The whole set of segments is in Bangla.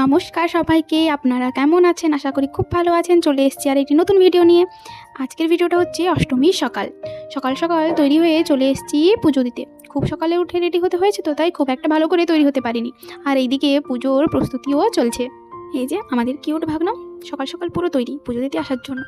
নমস্কার সবাইকে, আপনারা কেমন আছেন? আশা করি খুব ভালো আছেন। চলে এসছি আর একটি নতুন ভিডিও নিয়ে। আজকের ভিডিওটা হচ্ছে অষ্টমীর সকাল। সকাল সকাল তৈরি হয়ে চলে এসছি পুজো দিতে। খুব সকালে উঠে রেডি হতে হয়েছে তো, তাই খুব একটা ভালো করে তৈরি হতে পারিনি। আর এইদিকে পুজোর প্রস্তুতিও চলছে। এই যে আমাদের কিউট ভাগনা। সকাল সকাল পুরো তৈরি পুজো দিতে আসার জন্য।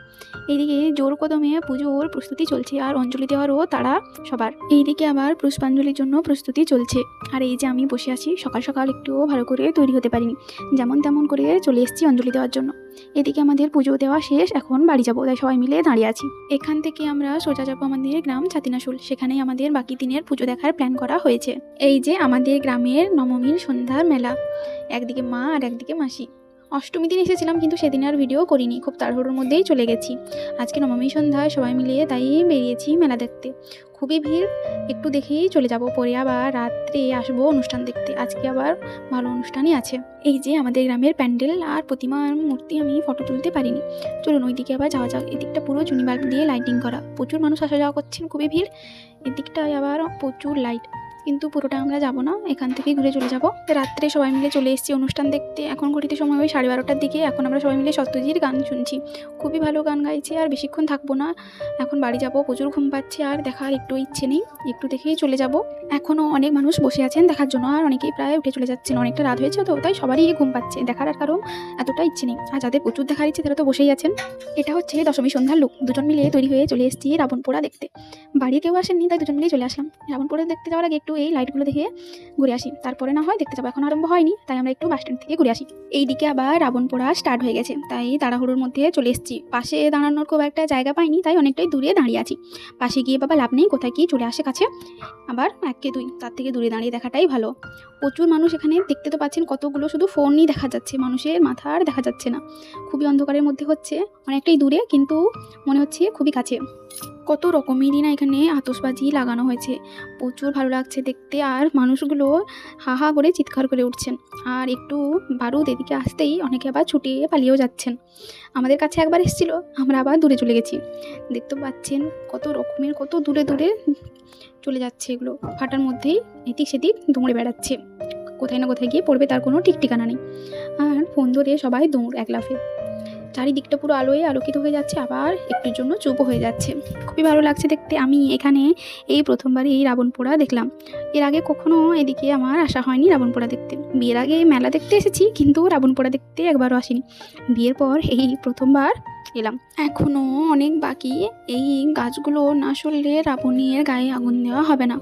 এইদিকে জোর কদমে পুজোর প্রস্তুতি চলছে আর অঞ্জলি দেওয়ারও তারা সবার। এইদিকে আবার পুষ্পাঞ্জলির জন্য প্রস্তুতি চলছে। আর এই যে আমি বসে আছি, সকাল সকাল একটুও ভালো করে তৈরি হতে পারিনি। যেমন তেমন করে চলে এসেছি অঞ্জলি দেওয়ার জন্য। এদিকে আমাদের পুজো দেওয়া শেষ, এখন বাড়ি যাব। তাই সবাই মিলে দাঁড়িয়ে আছি। এখান থেকে আমরা সোজা যাব আমাদের গ্রাম ছাতিনাশুল। সেখানেই আমাদের বাকি দিনের পুজো দেখার প্ল্যান করা হয়েছে। এই যে আমাদের গ্রামের নবমীর সন্ধ্যার মেলা। একদিকে মা আর একদিকে মাসি। অষ্টমী দিন এসেছিলাম, কিন্তু সেদিন আর ভিডিও করিনি। খুব তাড়াহুড়োর মধ্যেই চলে গেছি। আজকে নবমী সন্ধ্যায় সবাই মিলিয়ে তাই বেরিয়েছি মেলা দেখতে। খুবই ভিড়, একটু দেখেই চলে যাব। পরে আবার রাত্রে আসব অনুষ্ঠান দেখতে। আজকে আবার ভালো অনুষ্ঠানই আছে। এই যে আমাদের গ্রামের প্যান্ডেল আর প্রতিমার মূর্তি আমি ফটো তুলতে পারিনি। চলুন ওইদিকে আবার যাওয়া যাক। এদিকটা পুরো চুনি বাল্ব দিয়ে লাইটিং করা। প্রচুর মানুষ আসা যাওয়া করছেন, খুবই ভিড়। এদিকটায় আবার প্রচুর লাইট কিন্তু পুরোটা আমরা যাব না, এখান থেকে ঘুরে চলে যাব। রাত্রে সবাই মিলে চলে এসেছি অনুষ্ঠান দেখতে। এখন ঘড়িতে সময় ওই সাড়ে বারোটার দিকে। এখন আমরা সবাই মিলে সত্যজির গান শুনছি। খুবই ভালো গান গাইছে আর বেশিক্ষণ থাকব না। এখন বাড়ি যাব, প্রচুর ঘুম পাচ্ছে আর দেখার একটু ইচ্ছে নেই। একটু দেখেই চলে যাব। এখনও অনেক মানুষ বসে আছেন দেখার জন্য, আর অনেকেই প্রায় উঠে চলে যাচ্ছেন। অনেকটা রাত হয়েছে তো, তাই সবারই ঘুম পাচ্ছে। দেখার আর কারণ এতটা ইচ্ছে নেই। আর যাদের প্রচুর দেখার ইচ্ছে, তারা তো বসেই আছেন। এটা হচ্ছে দশমী সন্ধ্যার লোক। দুজন মিলে তৈরি হয়ে চলে এসেছি রাবণ পোড়া দেখতে। বাড়ি কেউ আসেননি, তাই দুজন মিলেই চলে আসলাম। রাবণ পোড়া দেখতে যাওয়ার আগে একটু এই লাইটগুলো দেখে ঘুরে আসি। তারপরে না হয় দেখতে যাব। এখন আরম্ভ হয়নি, তাই আমরা একটু বাস স্ট্যান্ড থেকে ঘুরে আসি। এইদিকে আবার রাবণ পোড়া স্টার্ট হয়ে গেছে। তাই তাড়াহুড়োর মধ্যে চলে এসেছি। পাশে দাঁড়ানোর খুব একটা জায়গা পাইনি, তাই অনেকটাই দূরে দাঁড়িয়ে আছি। পাশে গিয়ে বাবা লাভ নেই, কোথায় কি চলে আসে কাছে। আবার এককে তুই, তার থেকে দূরে দাঁড়িয়ে দেখাটাই ভালো। প্রচুর মানুষ এখানে দেখতে তো পাচ্ছেন, কতগুলো শুধু ফোনই দেখা যাচ্ছে, মানুষের মাথা আর দেখা যাচ্ছে না। খুবই অন্ধকারের মধ্যে হচ্ছে, অনেকটাই দূরে, কিন্তু মনে হচ্ছে খুবই কাছে। কত রকমেরই না এখানে আতসবাজি লাগানো হয়েছে। প্রচুর ভালো লাগছে দেখতে আর মানুষগুলো হা হা করে চিৎকার করে উঠছেন। আর একটু বারুদ এদিকে আসতেই অনেকে আবার ছুটে পালিয়েও যাচ্ছেন। আমাদের কাছে একবার এসেছিল, আমরা আবার দূরে চলে গেছি। দেখতে পাচ্ছেন কত রকমের, কত দূরে দূরে চলে যাচ্ছে এগুলো। ফাটার মধ্যেই এদিক সেদিক দৌড়ে বেড়াচ্ছে। কোথায় না কোথায় গিয়ে পড়বে তার কোনো ঠিক ঠিকানা নেই। আর ফোন ধরে সবাই দৌড়, এক লাফে। চারিদিকটা পুরো আলোয় আলোকিত হয়ে যাচ্ছে, আবার একটুর জন্য চুপও হয়ে যাচ্ছে। খুবই ভালো লাগছে দেখতে। আমি এখানে এই প্রথমবারই এই রাবণ পোড়া দেখলাম। এর আগে কখনো এদিকে আমার আসা হয়নি রাবণ পোড়া দেখতে। বিয়ের আগে মেলা দেখতে এসেছি, কিন্তু রাবণ পোড়া দেখতে একবারও আসিনি। বিয়ের পর এই প্রথমবার এলাম। এখনও অনেক বাকি। এই গাছগুলো না সরলে রাবণের গায়ে আগুন দেওয়া হবে না।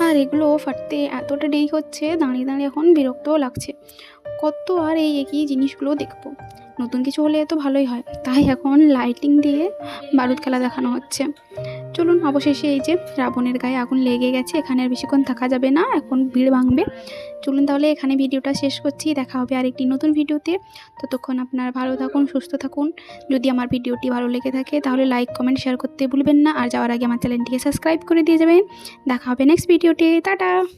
আর এগুলো ফাটতে এতটা দেরি হচ্ছে, দাঁড়িয়ে দাঁড়িয়ে এখন বিরক্তও লাগছে। কত আর এই একই জিনিসগুলো দেখব। নতুন কিছু হলে তো ভালোই হয়। তাই এখন লাইটিং দিয়ে বারুদ খেলা দেখানো হচ্ছে। চলুন, অবশেষে এই যে রাবণের গায়ে আগুন লেগে গেছে, এখানে আর বেশিক্ষণ থাকা যাবে না, এখন ভিড় ভাঙবে। চলুন তাহলে এখানে ভিডিওটা শেষ করছি। দেখা হবে আরেকটি নতুন ভিডিওতে। ততক্ষণ আপনারা ভালো থাকুন, সুস্থ থাকুন। যদি আমার ভিডিওটি ভালো লেগে থাকে, তাহলে লাইক কমেন্ট শেয়ার করতে ভুলবেন না। আর যাওয়ার আগে আমার চ্যানেলটিকে সাবস্ক্রাইব করে দিয়ে যাবেন। দেখা হবে নেক্সট ভিডিওতে। টাটা!